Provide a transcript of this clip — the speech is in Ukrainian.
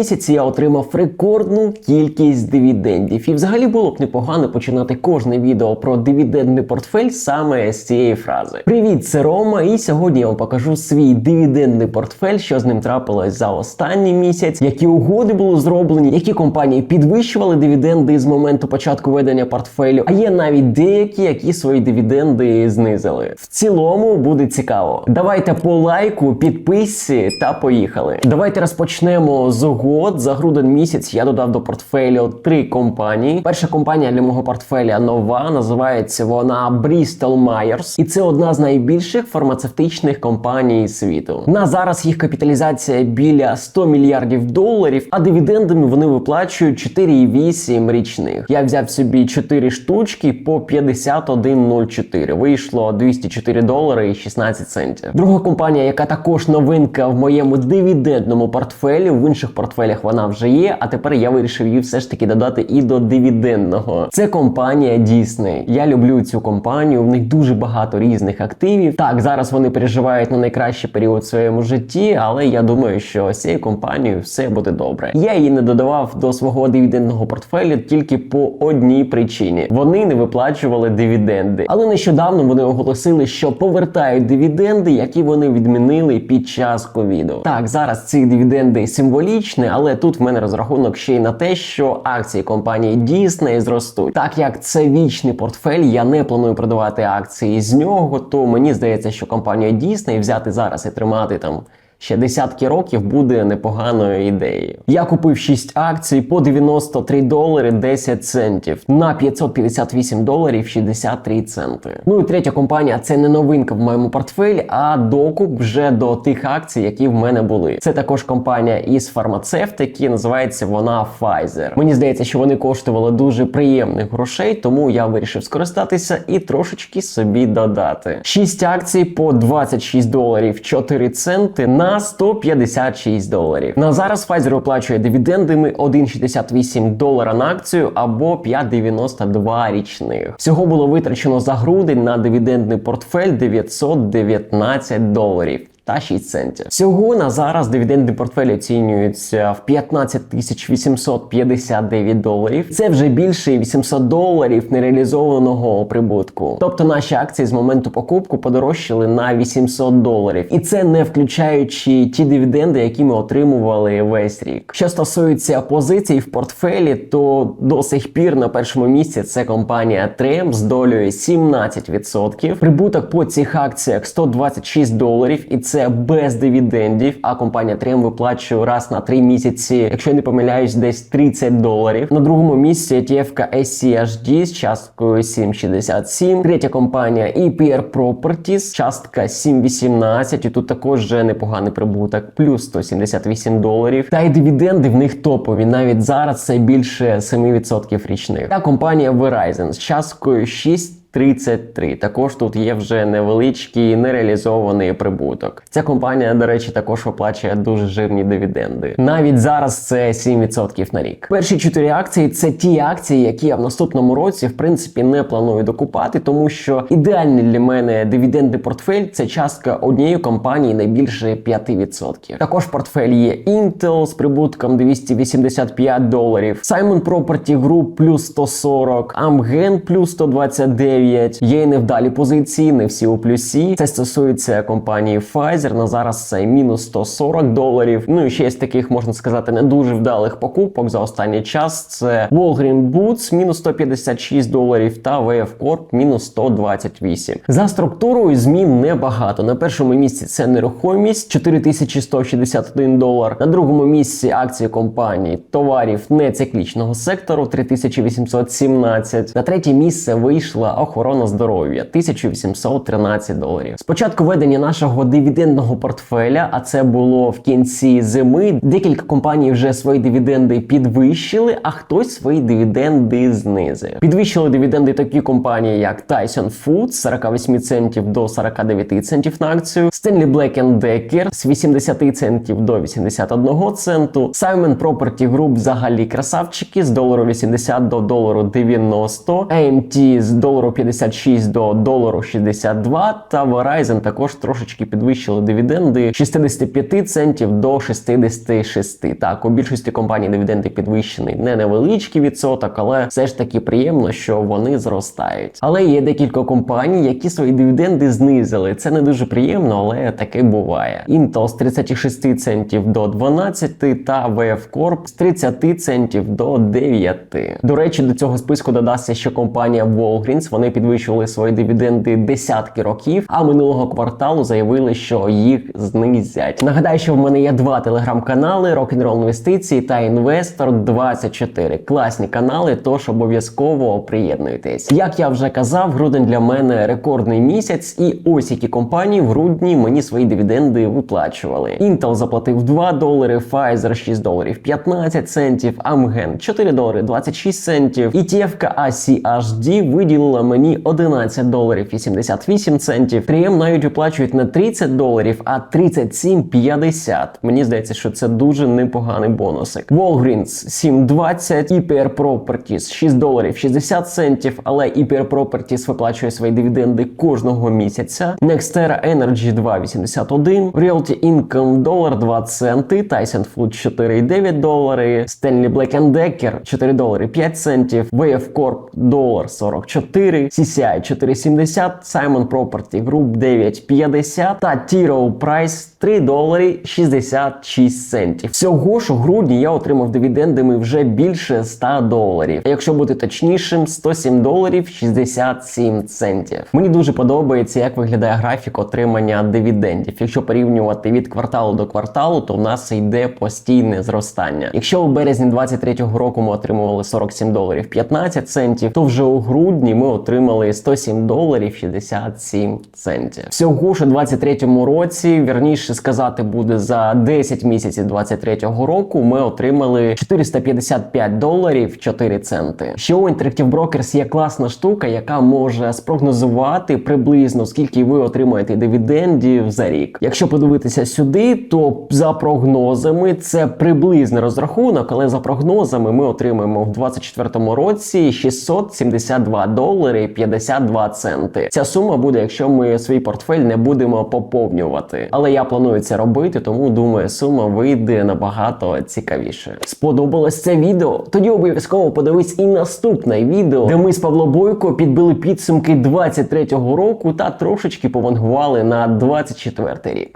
місяці я отримав рекордну кількість дивідендів. І взагалі було б непогано починати кожне відео про дивідендний портфель саме з цієї фрази. Привіт, це Рома, і сьогодні я вам покажу свій дивідендний портфель, що з ним трапилось за останній місяць, які угоди були зроблені, які компанії підвищували дивіденди з моменту початку ведення портфелю. А є навіть деякі, які свої дивіденди знизили. В цілому буде цікаво. Давайте по лайку, підписці та поїхали. Давайте розпочнемо з угод. За грудень місяць я додав до портфелю три компанії. Перша компанія для мого портфеля нова. Називається вона Bristol Myers. І це одна з найбільших фармацевтичних компаній світу. На зараз їх капіталізація біля 100 мільярдів доларів, а дивідендами вони виплачують 4,8 річних. Я взяв собі 4 штучки по 51,04. Вийшло 204 долари і 16 центів. Друга компанія, яка також новинка в моєму дивідендному портфелі. В інших портфелях вона вже є. А тепер я вирішив її все ж таки додати і до дивідендного. Це компанія Disney. Я люблю цю компанію. В них дуже багато різних активів. Так, зараз вони переживають на найкращий період в своєму житті, але я думаю, що з цією компанією все буде добре. Я її не додавав до свого дивідендного портфелю тільки по одній причині: вони не виплачували дивіденди. Але нещодавно вони оголосили, що повертають дивіденди, які вони відмінили під час ковіду. Так, зараз ці дивіденди символічні, але тут в мене розрахунок ще й на те, що акції компанії Disney зростуть. Так як це вічний портфель, я не планую продавати акції з нього, то мені здається, що компанію Disney взяти зараз і тримати там. Ще десятки років буде непоганою ідеєю. Я купив 6 акцій по 93 долари 10 центів на 558 доларів 63 центи. Ну і третя компанія це не новинка в моєму портфелі, а докуп вже до тих акцій, які в мене були. Це також компанія із фармацевтики, називається вона Pfizer. Мені здається, що вони коштували дуже приємних грошей, тому я вирішив скористатися і трошечки собі додати. 6 акцій по 26 доларів 4 центи на 156 доларів. На зараз Pfizer оплачує дивідендами 1,68 долара на акцію або 5,92 річних. Всього було витрачено за грудень на дивідендний портфель 919 доларів. Та 6 центів. Всього на зараз дивідендний портфель оцінюється в 15 тисяч 859 доларів. Це вже більше 800 доларів нереалізованого прибутку. Тобто наші акції з моменту покупку подорожчали на 800 доларів. І це не включаючи ті дивіденди, які ми отримували весь рік. Що стосується позицій в портфелі, то до сих пір на першому місці це компанія Трем з долею 17%. Прибуток по цих акціях 126 доларів. І це без дивідендів. А компанія Трем виплачує раз на 3 місяці, якщо я не помиляюсь, десь 30 доларів. На другому місці ETF SCHD з часткою 7,67. Третя компанія EPR Properties, частка 7,18. І тут також вже непоганий прибуток, плюс 178 доларів. Та й дивіденди в них топові. Навіть зараз це більше 7% річних. Та компанія Verizon з часткою 6. 33. Також тут є вже невеличкий нереалізований прибуток. Ця компанія, до речі, також оплачує дуже жирні дивіденди. Навіть зараз це 7% на рік. Перші чотири акції це ті акції, які я в наступному році в принципі не планую докупати, тому що ідеальний для мене дивідендний портфель це частка однієї компанії не більше 5%. Також в портфелі є Intel з прибутком 285 доларів, Simon Property Group плюс 140, Amgen плюс 129. Є і невдалі позиції, не всі у плюсі. Це стосується компанії Pfizer. На зараз це мінус 140 доларів. Ну і ще є з таких, можна сказати, не дуже вдалих покупок за останній час. Це Walgreen Boots мінус 156 доларів та VF Corp мінус 128. За структурою змін небагато. На першому місці це нерухомість 4161 долар. На другому місці акції компанії товарів нециклічного сектору 3817. На третє місце вийшла охорона здоров'я 1813 доларів. Спочатку ведення нашого дивідендного портфеля, а це було в кінці зими. Декілька компаній вже свої дивіденди підвищили, а хтось свої дивіденди знизив. Підвищили дивіденди такі компанії, як Tyson Foods з 48 центів до 49 центів на акцію, Stanley Black Decker з 80 центів до 81 центу, Simon Property Group взагалі красавчики з долару 80 до долару 90, AMT з долару 56 до долару 62, та Verizon також трошечки підвищили дивіденди з 65 центів до 66. Так, у більшості компаній дивіденди підвищені не невеличкий відсоток, але все ж таки приємно, що вони зростають. Але є декілька компаній, які свої дивіденди знизили. Це не дуже приємно, але таке буває. Intel з 36 центів до 12 та VF Corp з 30 центів до 9. До речі, до цього списку додасться ще компанія Walgreens. Вони підвищували свої дивіденди десятки років, а минулого кварталу заявили, що їх знизять. Нагадаю, що в мене є два телеграм-канали: Rock'n'Roll Інвестиції та Інвестор 24. Класні канали, тож обов'язково приєднуйтесь. Як я вже казав, грудень для мене рекордний місяць, і ось які компанії в грудні мені свої дивіденди виплачували. Intel заплатив 2 долари, Pfizer 6 доларів 15 центів, Amgen 4 долари 26 центів. І ETF ACHD виділила мені 11 доларів 88 центів. 3M навіть виплачують не 30 доларів, а 37,50. Мені здається, що це дуже непоганий бонусик. Walgreens 7,20, EPR Properties 6 доларів 60 центів, але EPR Properties виплачує свої дивіденди кожного місяця. Nextera Energy 2,81, Realty Income долар 2 центи, Tyson Food 4,9 долари, Stanley Black Decker 4 долари 5 центів, VF Corp долар 44, CCI 4,70, Simon Property Group 9,50 та T. Rowe Price 3 долари 66 центів. Всього ж у грудні я отримав дивідендами вже більше 100 доларів. А якщо бути точнішим, 107 доларів 67 центів. Мені дуже подобається, як виглядає графік отримання дивідендів. Якщо порівнювати від кварталу до кварталу, то в нас йде постійне зростання. Якщо у березні 23-го року ми отримували 47 доларів 15 центів, то вже у грудні ми отримали 107 доларів 67 центів. Всього ж у 23-му році, вірніше сказати, буде за 10 місяців 23-го року. Ми отримали 455 доларів 4 центи. Ще у Interactive Brokers є класна штука, яка може спрогнозувати приблизно скільки ви отримаєте дивідендів за рік. Якщо подивитися сюди, то за прогнозами це приблизний розрахунок, але за прогнозами ми отримаємо в 24-му році 672 долари 52 центи. Ця сума буде, якщо ми свій портфель не будемо поповнювати. Але я планую це робити, тому думаю, сума вийде набагато цікавіше. Сподобалось це відео? Тоді обов'язково подивись і наступне відео, де ми з Павло Бойко підбили підсумки 23-го року та трошечки повангували на 24 рік.